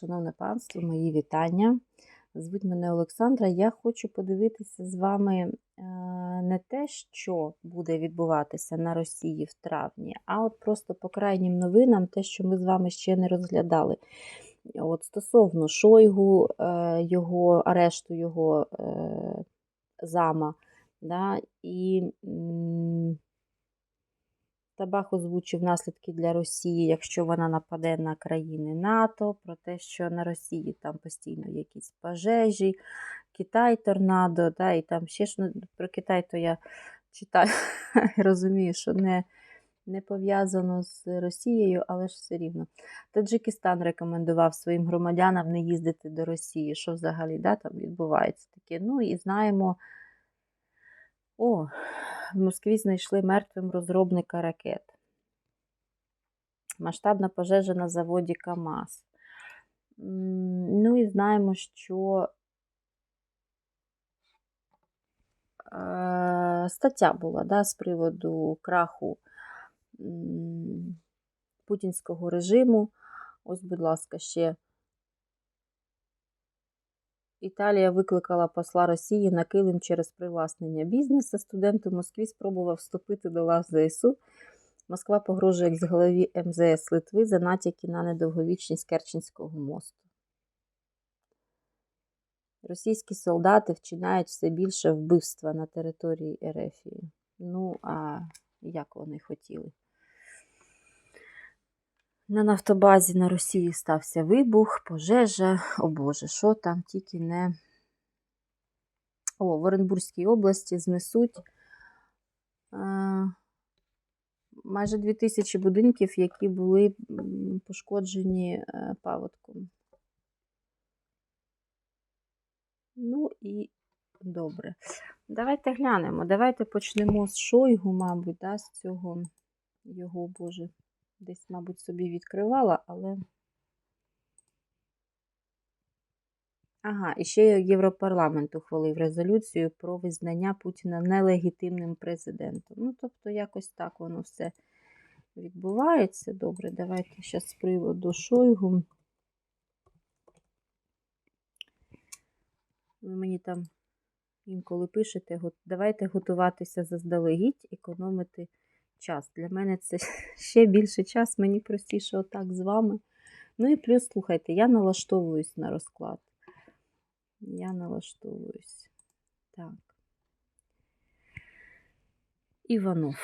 Шановне панство, мої вітання. Звуть мене Олександра. Я хочу подивитися з вами е, не те, що буде відбуватися на Росії в травні, а от просто по крайнім новинам, те, що ми з вами ще не розглядали. От Стосовно Шойгу, е, його арешту його е, зама. Да, і Табах озвучив наслідки для Росії, якщо вона нападе на країни НАТО, про те, що на Росії там постійно якісь пожежі, Китай торнадо, да, і там ще ж ну, про Китай, то я читаю розумію, що не, не пов'язано з Росією, але ж все рівно. Таджикистан рекомендував своїм громадянам не їздити до Росії, що взагалі да, там відбувається таке. Ну і знаємо. О, в Москві знайшли мертвим розробника ракет. Масштабна пожежа на заводі КАМАЗ. Ну і знаємо, що е, стаття була да, з приводу краху путінського режиму. Ось, будь ласка, ще. Італія викликала посла Росії на килим через привласнення бізнесу. Студент у Москві спробував вступити до лав ЗСУ. Москва погрожує екс-голові МЗС Литви за натяки на недовговічність Керченського мосту. Російські солдати вчиняють все більше вбивства на території Ерефії. Ну, а як вони хотіли? На нафтобазі на Росії стався вибух, пожежа. О Боже, що там тільки не. О, в Оренбурзькій області знесуть е, майже 2000 будинків, які були пошкоджені е, паводком. Ну і добре. Давайте глянемо. Давайте почнемо з Шойгу, мабуть, да, з цього його, Боже, десь, мабуть, собі відкривала, але. Ага, і ще Європарламент ухвалив резолюцію про визнання Путіна нелегітимним президентом. Ну, тобто, якось так воно все відбувається. Добре, давайте зараз з приводу Шойгу. Ви мені там інколи пишете, давайте готуватися заздалегідь, економити час. Для мене це ще більше час, мені простіше отак з вами. Ну і плюс, слухайте, я налаштовуюсь на розклад. Я налаштовуюсь. Так. Іванов.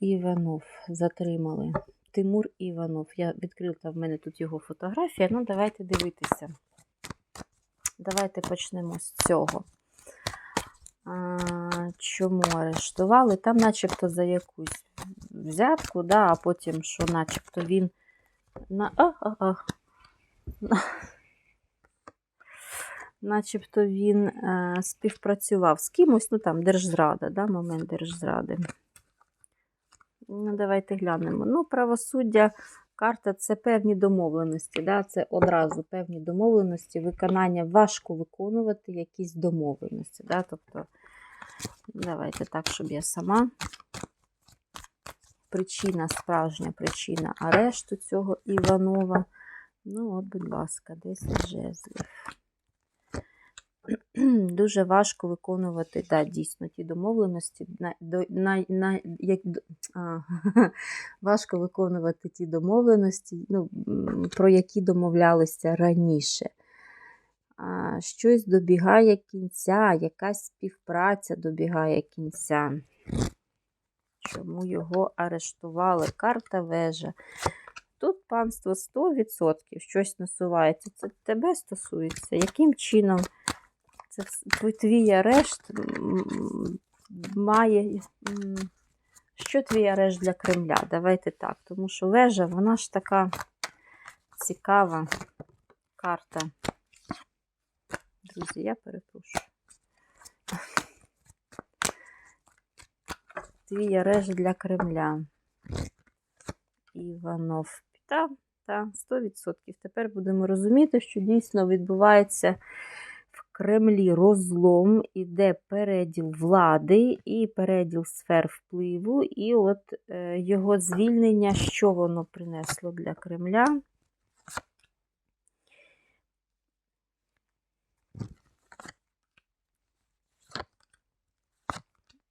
Іванов затримали. Тимур Іванов. Я відкрила в мене тут його фотографія. Ну, давайте дивитися. Давайте почнемо з цього. Чому арештували? Там, начебто, за якусь взятку, да, а потім, що начебто він на. А, а, а. На... Начебто він е, співпрацював з кимось, ну там держзрада, да, момент держзради. Ну, давайте глянемо. Ну, правосуддя, карта це певні домовленості. Да? Це одразу певні домовленості, виконання важко виконувати якісь домовленості. Да? Тобто, давайте так, щоб я сама. Причина, справжня причина арешту цього Іванова. Ну, от, будь ласка, 10 жезлів. Дуже важко виконувати, да, дійсно, ті домовленості. На, на, на, як, а, важко виконувати ті домовленості, ну, про які домовлялися раніше. А, щось добігає кінця, якась співпраця добігає кінця. Чому його арештували? Карта вежа. Тут панство 100% щось насувається. Це тебе стосується. Яким чином це твій арешт має. Що твій арешт для Кремля? Давайте так. Тому що вежа, вона ж така цікава карта. Друзі, я перепрошую. Твій арешт для Кремля. Іванов. Та, та, 100%. Тепер будемо розуміти, що дійсно відбувається Кремлі розлом, іде переділ влади і переділ сфер впливу, і от е, його звільнення, що воно принесло для Кремля.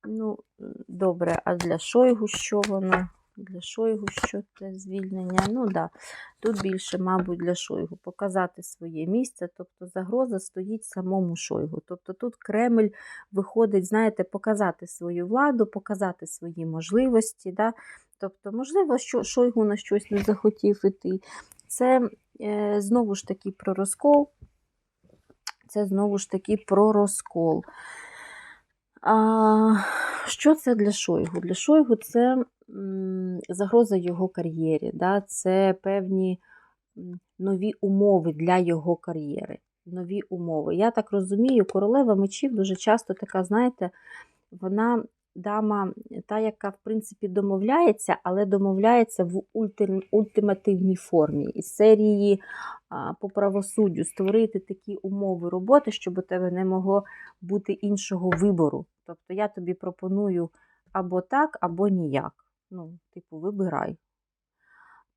Ну, добре, а для Шойгу що воно? Для Шойгу що це звільнення? Ну да, тут більше, мабуть, для Шойгу показати своє місце, тобто загроза стоїть самому Шойгу. Тобто тут Кремль виходить, знаєте, показати свою владу, показати свої можливості. Да? Тобто, можливо, що Шойгу на щось не захотів іти. Це е, знову ж таки про розкол. Це знову ж таки про розкол. А, Що це для Шойгу? Для Шойгу це загроза його кар'єрі, да? це певні нові умови для його кар'єри. Нові умови. Я так розумію, королева мечів дуже часто така, знаєте, вона дама, та, яка, в принципі, домовляється, але домовляється в ультимативній формі. Із серії по правосуддю створити такі умови роботи, щоб у тебе не могло бути іншого вибору. Тобто я тобі пропоную або так, або ніяк. Ну, типу, вибирай.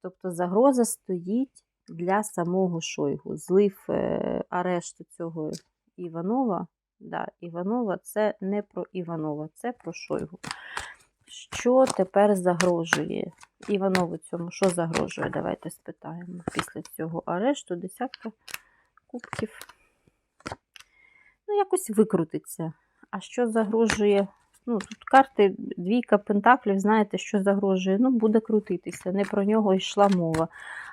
Тобто загроза стоїть для самого Шойгу. Злив е, арешту цього Іванова. Да, Іванова це не про Іванова, це про Шойгу. Що тепер загрожує? Іванову цьому що загрожує? Давайте спитаємо. Після цього арешту десятка кубків. Ну, якось викрутиться. А що загрожує? Ну, тут карти двійка пентаклів, знаєте, що загрожує? Ну, буде крутитися. Не про нього йшла мова.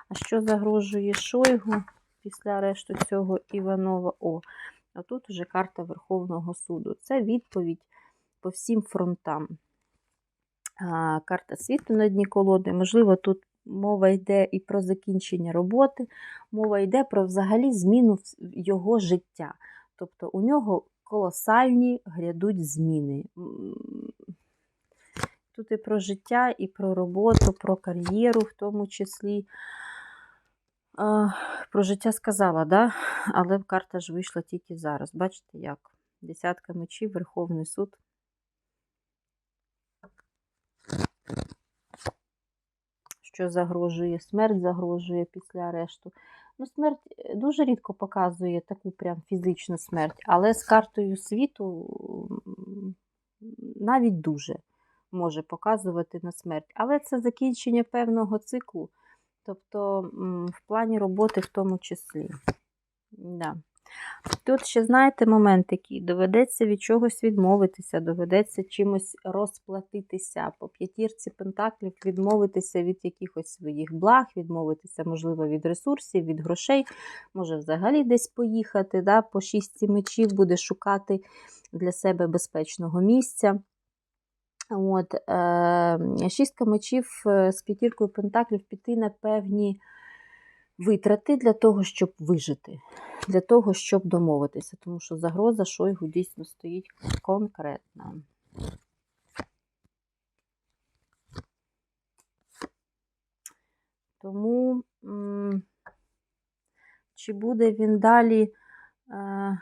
А що загрожує Шойгу після арешту цього Іванова? О, а тут вже карта Верховного суду. Це відповідь по всім фронтам. А, карта світу на дні колоди. Можливо, тут мова йде і про закінчення роботи, мова йде про взагалі зміну його життя. Тобто у нього колосальні грядуть зміни. Тут і про життя, і про роботу, про кар'єру, в тому числі. Про життя сказала, да? але карта ж вийшла тільки зараз. Бачите, як? Десятка мечів, Верховний суд. Що загрожує? Смерть загрожує після арешту. Ну, смерть е, дуже рідко показує таку прям фізичну смерть, але з картою світу навіть дуже може показувати на смерть. Але це закінчення певного циклу, тобто в плані роботи в тому числі. Да. Тут ще, знаєте, момент такий, доведеться від чогось відмовитися, доведеться чимось розплатитися. По п'ятірці пентаклів відмовитися від якихось своїх благ, відмовитися, можливо, від ресурсів, від грошей, може взагалі десь поїхати. Да? По шістці мечів буде шукати для себе безпечного місця. От, е, Шістка мечів е, з п'ятіркою пентаклів піти на певні витрати для того, щоб вижити, для того, щоб домовитися, тому що загроза Шойгу дійсно стоїть конкретна. Тому чи буде він далі е,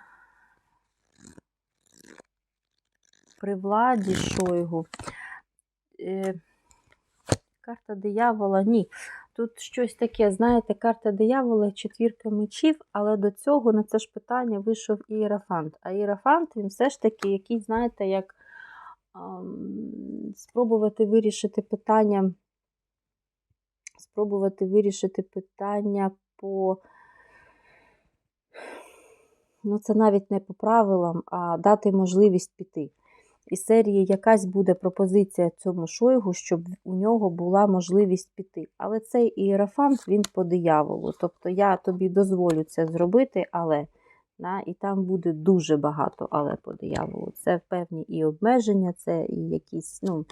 при владі Шойгу? Е, карта диявола, ні. Тут щось таке, знаєте, карта диявола, четвірка мечів, але до цього на це ж питання вийшов Ієрафант. А Ієрафант, він все ж таки якийсь, знаєте, як ем, спробувати вирішити питання, спробувати вирішити питання по. Ну, це навіть не по правилам, а дати можливість піти. Із серії якась буде пропозиція цьому шойгу, щоб у нього була можливість піти. Але цей ієрофант, він по дияволу. Тобто я тобі дозволю це зробити, але да, і там буде дуже багато але по дияволу. Це певні і обмеження, це і якісь ну,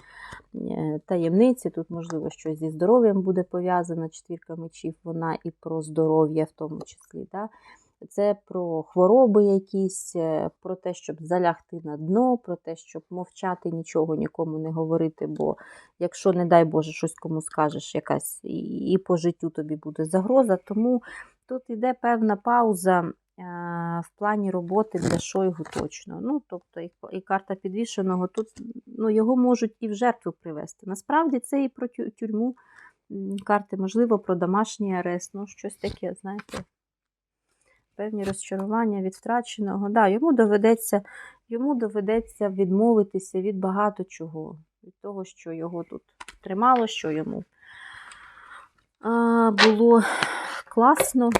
е, таємниці. Тут, можливо, щось зі здоров'ям буде пов'язано, четвірка мечів, вона і про здоров'я в тому числі. Да. Це про хвороби якісь, е, про те, щоб залягти на дно, про те, щоб мовчати, нічого нікому не говорити. Бо якщо, не дай Боже, щось кому скажеш, якась і, по життю тобі буде загроза. Тому тут йде певна пауза е, в плані роботи для Шойгу точно. Ну, тобто, і, карта підвішеного тут ну, його можуть і в жертву привести. Насправді це і про тю- тюрму карти, можливо, про домашній арест, ну, щось таке, знаєте певні розчарування від втраченого. Да, йому доведеться, йому доведеться відмовитися від багато чого, від того, що його тут тримало, що йому а, було класно,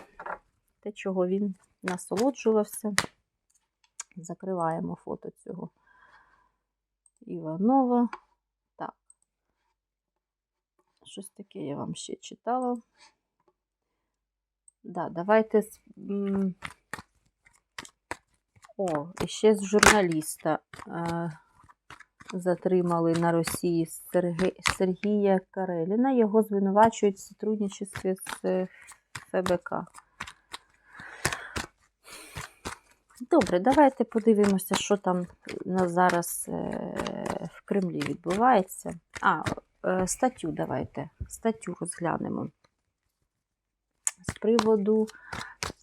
те, чого він насолоджувався. Закриваємо фото цього Іванова. Так. Щось таке я вам ще читала. Да, давайте. с- О, ще з журналіста е, затримали на Росії Сергія Кареліна. Його звинувачують в сотрудничестві з е, ФБК. Добре, давайте подивимося, що там на зараз е, в Кремлі відбувається. А, е, статтю давайте. Статтю розглянемо. З приводу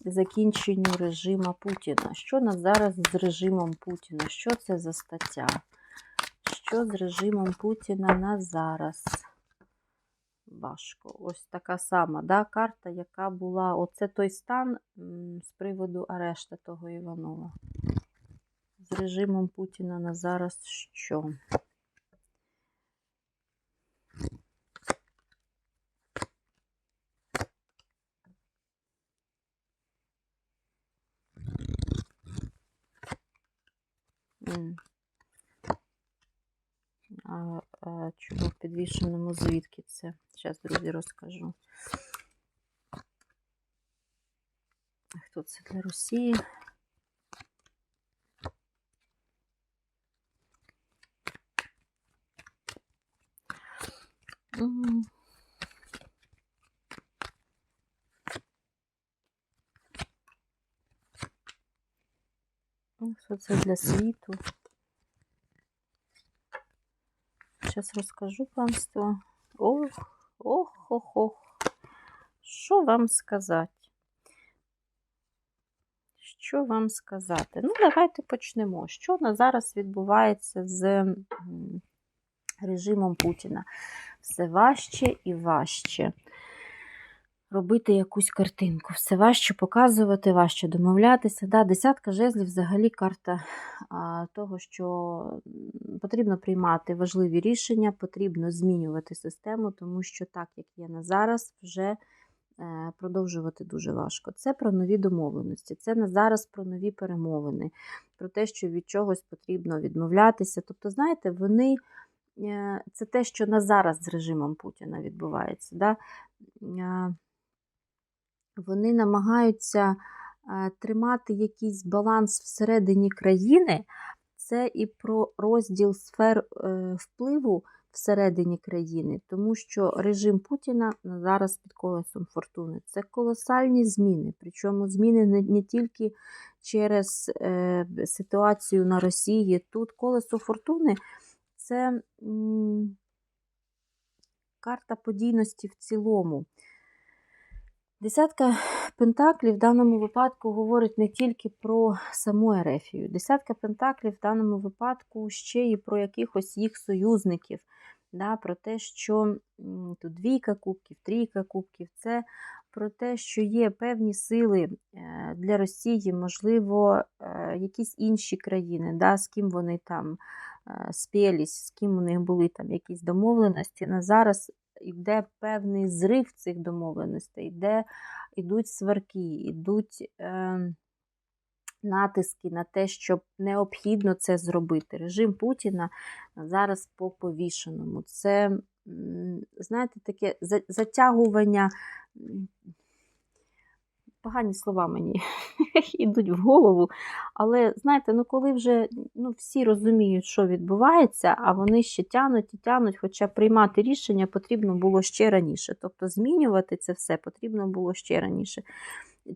закінченню режиму Путіна. Що на зараз з режимом Путіна? Що це за стаття? Що з режимом Путіна на зараз? Важко. Ось така сама да, карта, яка була. Оце той стан з приводу арешта того Іванова. З режимом Путіна на зараз що? М. А, а чому в підвішеному звідки це? Зараз, друзі, розкажу. Хто це для Росії? Ну, це для світу? Зараз розкажу панство. Ох, ох, ох, ох. Що вам сказати? Що вам сказати? Ну, давайте почнемо. Що на зараз відбувається з режимом Путіна? Все важче і важче робити якусь картинку. Все важче показувати, важче домовлятися. Да, Десятка жезлів взагалі карта а, того, що потрібно приймати важливі рішення, потрібно змінювати систему, тому що так, як є на зараз, вже е, продовжувати дуже важко. Це про нові домовленості, це на зараз про нові перемовини, про те, що від чогось потрібно відмовлятися. Тобто, знаєте, вони. е, Це те, що на зараз з режимом Путіна відбувається. Да? Е, Вони намагаються тримати якийсь баланс всередині країни. Це і про розділ сфер е, впливу всередині країни, тому що режим Путіна зараз під колесом фортуни. Це колосальні зміни. Причому зміни не, тільки через е, ситуацію на Росії. Тут колесо фортуни це карта подійності в цілому. Десятка пентаклів в даному випадку говорить не тільки про саму Ерефію. Десятка пентаклів в даному випадку ще і про якихось їх союзників. Да, Про те, що тут двійка кубків, трійка кубків. Це про те, що є певні сили е, для Росії, можливо, е, якісь інші країни, да, з ким вони там е, спілись, з ким у них були там якісь домовленості. На зараз йде певний зрив цих домовленостей, йде, йдуть сварки, йдуть е, натиски на те, щоб необхідно це зробити. Режим Путіна зараз по повішеному. Це, знаєте, таке затягування. Погані слова мені йдуть в голову. Але знаєте, ну коли вже ну, всі розуміють, що відбувається, а вони ще тянуть і тянуть, хоча приймати рішення потрібно було ще раніше. Тобто змінювати це все потрібно було ще раніше.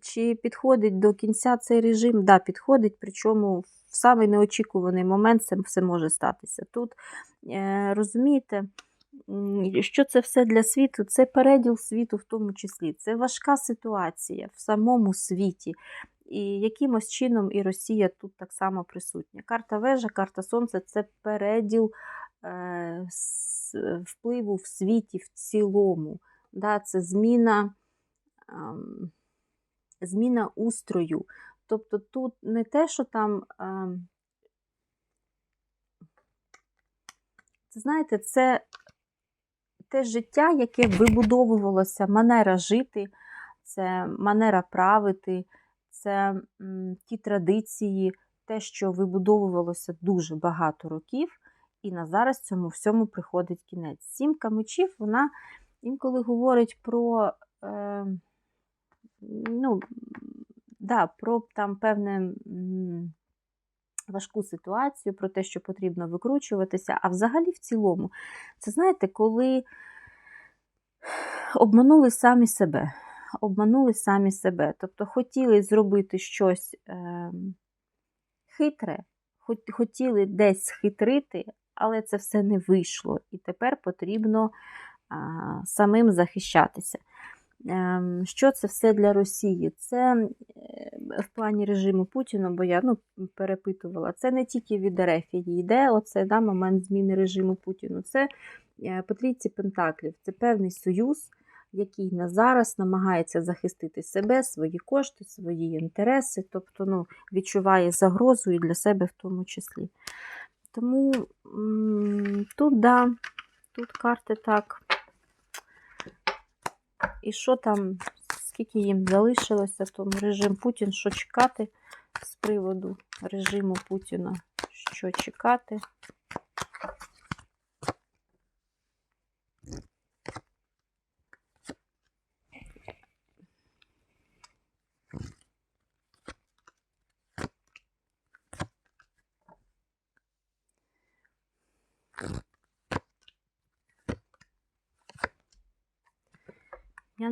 Чи підходить до кінця цей режим? Да, підходить, причому в самий неочікуваний момент це все може статися. Тут е, розумієте. Що це все для світу? Це переділ світу в тому числі. Це важка ситуація в самому світі. І якимось чином і Росія тут так само присутня. Карта вежа, карта Сонця це переділ е, впливу в світі в цілому. Да, це зміна ем, зміна устрою. Тобто тут не те, що там. Е, знаєте, це те життя, яке вибудовувалося, манера жити, це манера правити, це ті традиції, те, що вибудовувалося дуже багато років, і на зараз цьому всьому приходить кінець. Сімка мечів, вона інколи говорить про. Е, ну, да, про там певне важку ситуацію, про те, що потрібно викручуватися. А взагалі, в цілому, це знаєте, коли обманули самі себе. Обманули самі себе. Тобто хотіли зробити щось е, хитре, хотіли десь схитрити, але це все не вийшло. І тепер потрібно а, самим захищатися. Ем, що це все для Росії? Це е, в плані режиму Путіна, бо я ну, перепитувала, це не тільки від Ерефії йде оце да, момент зміни режиму Путіну. Це е, по трійці Пентаклів, це певний союз, який на зараз намагається захистити себе, свої кошти, свої інтереси, тобто ну, відчуває загрозу і для себе в тому числі. Тому тут, да, тут карти так. І що там, скільки їм залишилося, то режим Путін, що чекати з приводу режиму Путіна, що чекати.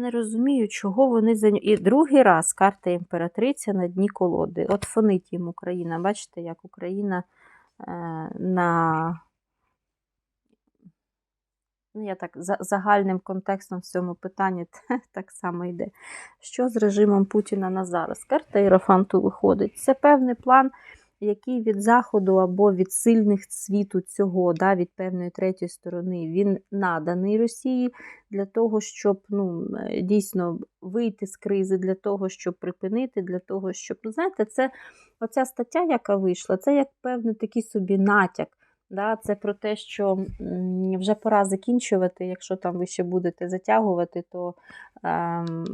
Не розумію, чого вони за І другий раз карта імператриця на дні колоди. От фонить їм Україна. Бачите, як Україна е, на. Ну, я так за загальним контекстом в цьому питанні так само йде. Що з режимом Путіна на зараз? Карта Єрофанту виходить. Це певний план який від заходу або від сильних світу цього, да, від певної третьої сторони, він наданий Росії для того, щоб ну, е, дійсно вийти з кризи, для того, щоб припинити, для того, щоб, ну, знаєте, це оця стаття, яка вийшла, це як певний такий собі натяк. Да, Це про те, що вже пора закінчувати. Якщо там ви ще будете затягувати, то ем,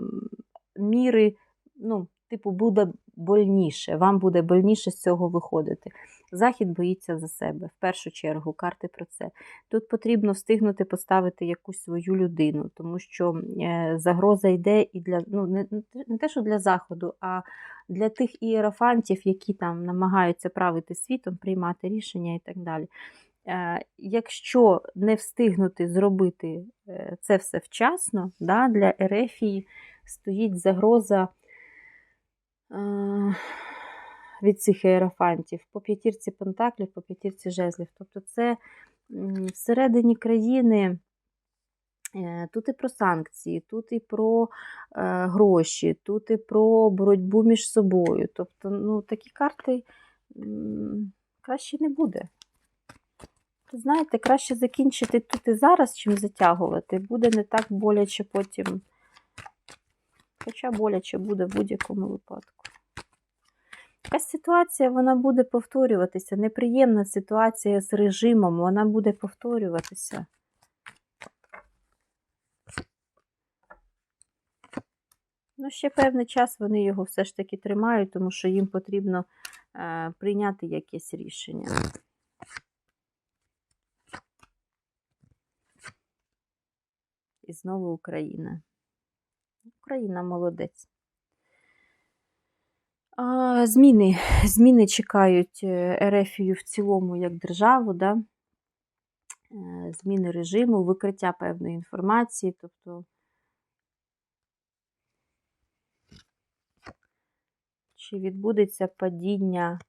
міри, ну, типу, буде больніше, вам буде больніше з цього виходити. Захід боїться за себе, в першу чергу, карти про це. Тут потрібно встигнути поставити якусь свою людину, тому що е, загроза йде і для ну, не, не те, що для Заходу, а для тих ієрофантів, які там намагаються правити світом, приймати рішення і так далі. Е, якщо не встигнути зробити е, це все вчасно, да, для Ерефії стоїть загроза від цих аерофантів по п'ятірці пентаклів, по п'ятірці жезлів. Тобто це всередині країни. Е, тут і про санкції, тут і про е, гроші, тут і про боротьбу між собою. Тобто, ну, такі карти м, краще не буде. Знаєте, краще закінчити тут і зараз, чим затягувати. Буде не так боляче потім. Хоча боляче буде в будь-якому випадку. Якась ситуація вона буде повторюватися. Неприємна ситуація з режимом, вона буде повторюватися. Ну, ще певний час вони його все ж таки тримають, тому що їм потрібно е, прийняти якесь рішення. І знову Україна. Україна молодець. Зміни зміни чекають е, Ерефію в цілому як державу, да? Е, зміни режиму, викриття певної інформації, тобто чи відбудеться падіння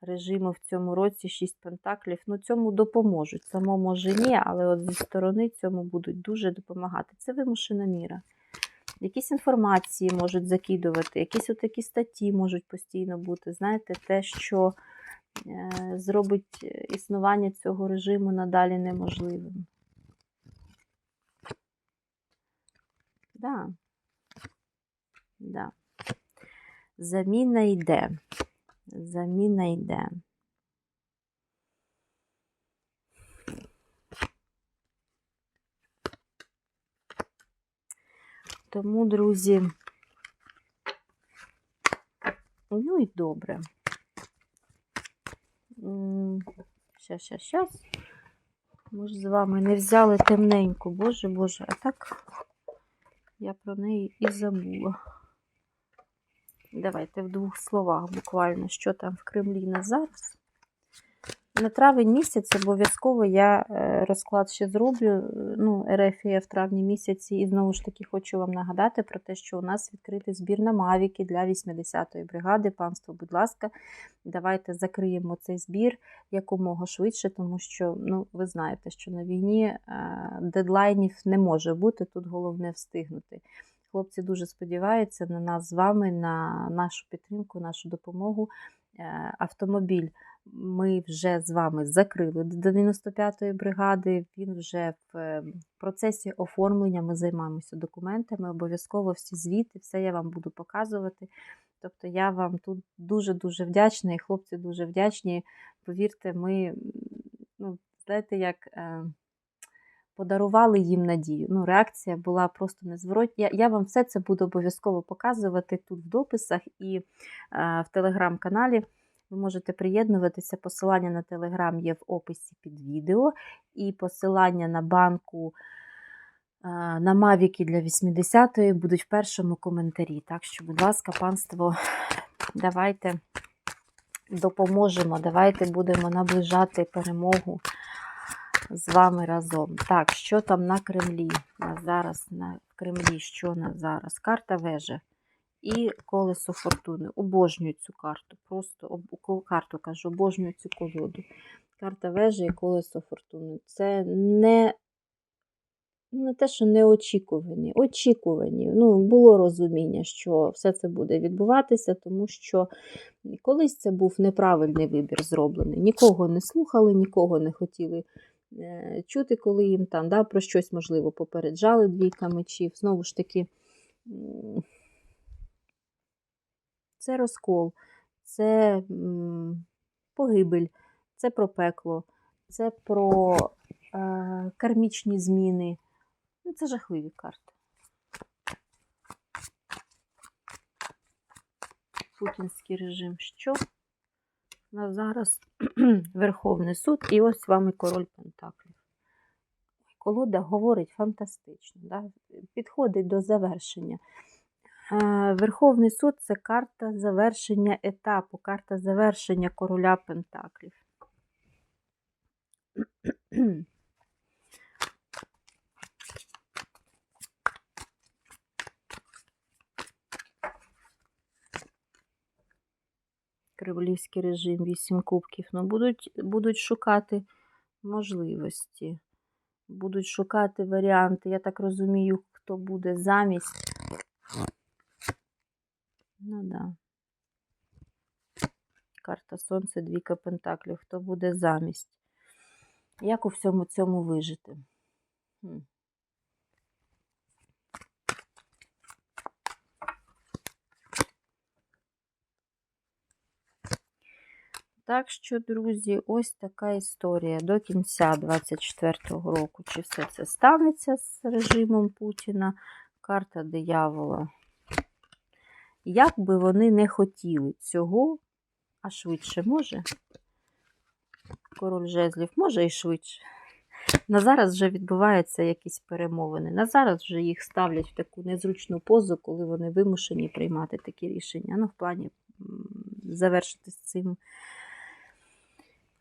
режиму в цьому році 6 пентаклів? Ну, цьому допоможуть. Само може ні, але от зі сторони цьому будуть дуже допомагати. Це вимушена міра якісь інформації можуть закидувати, якісь такі статті можуть постійно бути. Знаєте, те, що е, зробить існування цього режиму надалі неможливим. Да. Да. Заміна йде. Заміна йде. Тому, друзі, ну і добре. Щас, щас, щас. Ми ж з вами не взяли темненьку, боже, боже, а так я про неї і забула. Давайте в двох словах буквально, що там в Кремлі на зараз. На травень місяць обов'язково я е, розклад ще зроблю. е, Ну, Ерефія в травні місяці. І знову ж таки хочу вам нагадати про те, що у нас відкритий збір на Мавіки для 80-ї бригади. Панство, будь ласка, давайте закриємо цей збір якомога швидше, тому що ну, ви знаєте, що на війні е, дедлайнів не може бути. Тут головне встигнути. Хлопці дуже сподіваються на нас з вами, на нашу підтримку, нашу допомогу. Автомобіль ми вже з вами закрили до 95-ї бригади. Він вже в е, процесі оформлення. Ми займаємося документами. Обов'язково всі звіти, все я вам буду показувати. Тобто я вам тут дуже-дуже вдячна, і хлопці дуже вдячні. Повірте, ми, ну, знаєте, як. е, Подарували їм надію. Ну, реакція була просто незворотня. Я, я вам все це буду обов'язково показувати тут в дописах і е, в телеграм-каналі. Ви можете приєднуватися. Посилання на телеграм є в описі під відео, і посилання на банку е, на Мавіки для 80-ї будуть в першому коментарі. Так що, будь ласка, панство, давайте допоможемо, давайте будемо наближати перемогу з вами разом. Так, що там на Кремлі? На зараз на Кремлі, що на зараз? Карта вежа і колесо фортуни. Обожнюю цю карту. Просто карту кажу, обожнюю цю колоду. Карта вежа і колесо фортуни. Це не, не те, що не очікувані. Ну, було розуміння, що все це буде відбуватися, тому що колись це був неправильний вибір зроблений. Нікого не слухали, нікого не хотіли е, чути, коли їм там да, про щось, можливо, попереджали двійка мечів. Знову ж таки, це розкол, це погибель, це про пекло, це про е, кармічні зміни. Ну, це жахливі карти. Путінський режим. Що? У нас зараз Верховний суд і ось з вами король Пентаклів. Колода говорить фантастично, да? підходить до завершення. Верховний суд це карта завершення етапу, карта завершення короля Пентаклів. Кремлівський режим, вісім кубків. Ну, будуть, будуть шукати можливості, будуть шукати варіанти. Я так розумію, хто буде замість. Ну да. Карта Сонце, двійка Пентаклів. Хто буде замість? Як у всьому цьому вижити? Так що, друзі, ось така історія до кінця 24-го року. Чи все це станеться з режимом Путіна? Карта диявола. Як би вони не хотіли цього, а швидше може. Король жезлів може і швидше. На зараз вже відбуваються якісь перемовини. На зараз вже їх ставлять в таку незручну позу, коли вони вимушені приймати такі рішення. Ну, в плані завершити з цим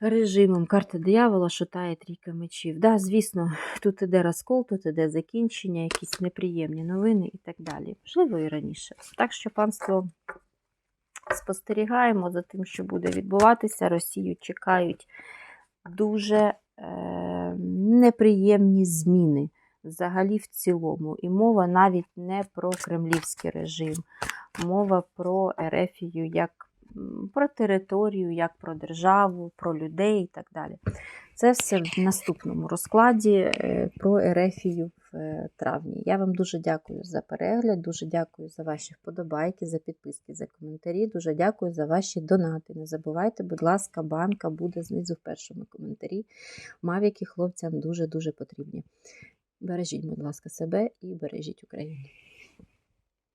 режимом. Карта диявола шутає трійка мечів. Да, звісно, тут іде розкол, тут іде закінчення, якісь неприємні новини і так далі. Можливо, і раніше. Так що, панство, спостерігаємо за тим, що буде відбуватися. Росію чекають дуже е, неприємні зміни. Взагалі в цілому. І мова навіть не про кремлівський режим, мова про Ерефію як про територію, як про державу, про людей і так далі. Це все в наступному розкладі е, про Ерефію в е, травні. Я вам дуже дякую за перегляд, дуже дякую за ваші вподобайки, за підписки, за коментарі. Дуже дякую за ваші донати. Не забувайте, будь ласка, банка буде знизу в першому коментарі. Мавіки хлопцям дуже-дуже потрібні. Бережіть, будь ласка, себе і бережіть Україну.